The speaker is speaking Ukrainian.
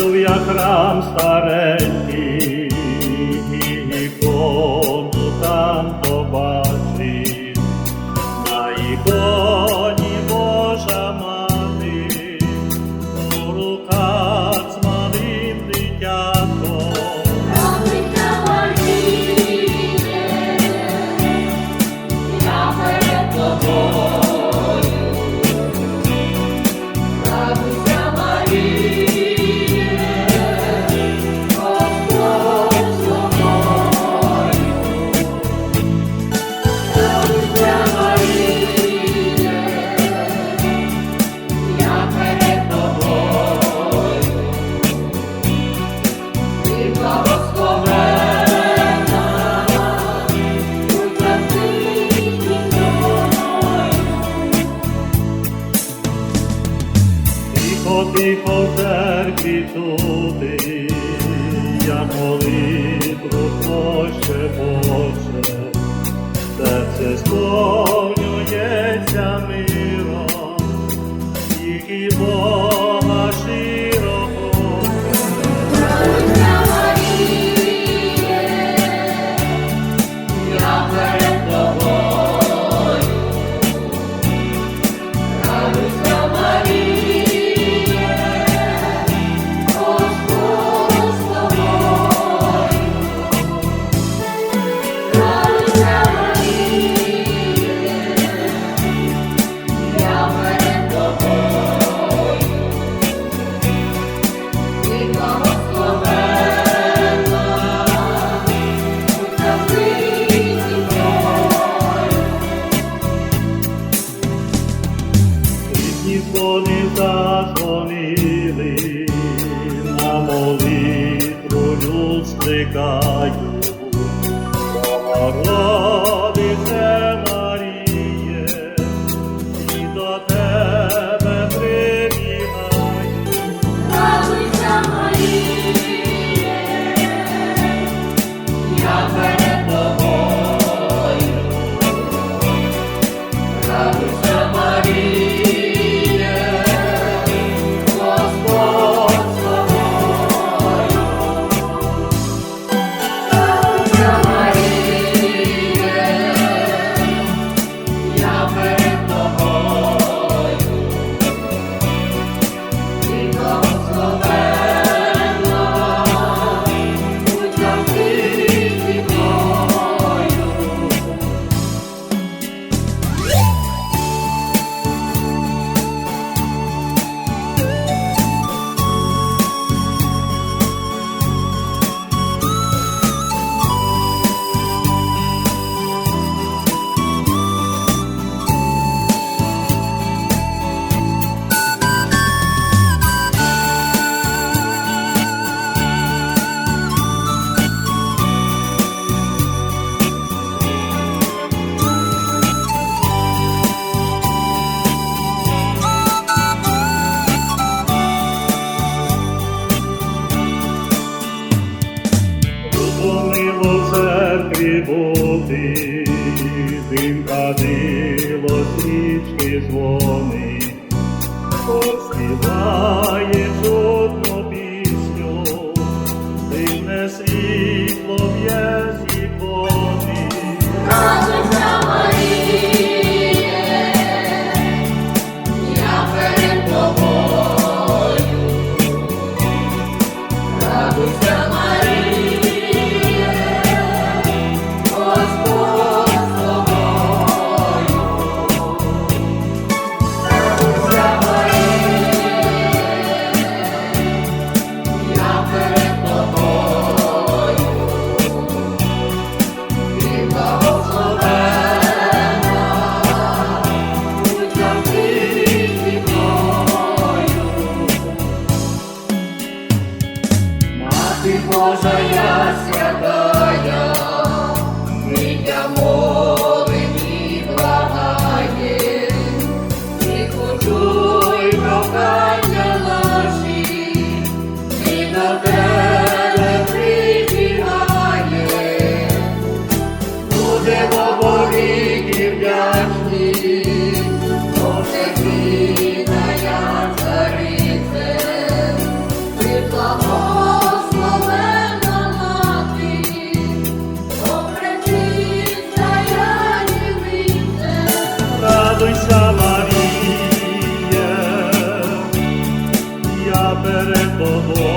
Hallelujah, храм старей. ти пожертві туди, я молитву, Боже, Боже, серце стоїть. вони зазвонили на молитву люд. мати бути, тим кадило свічки дзвони, поспіває. Марія святая. радуйся, Марія, я перед Богом.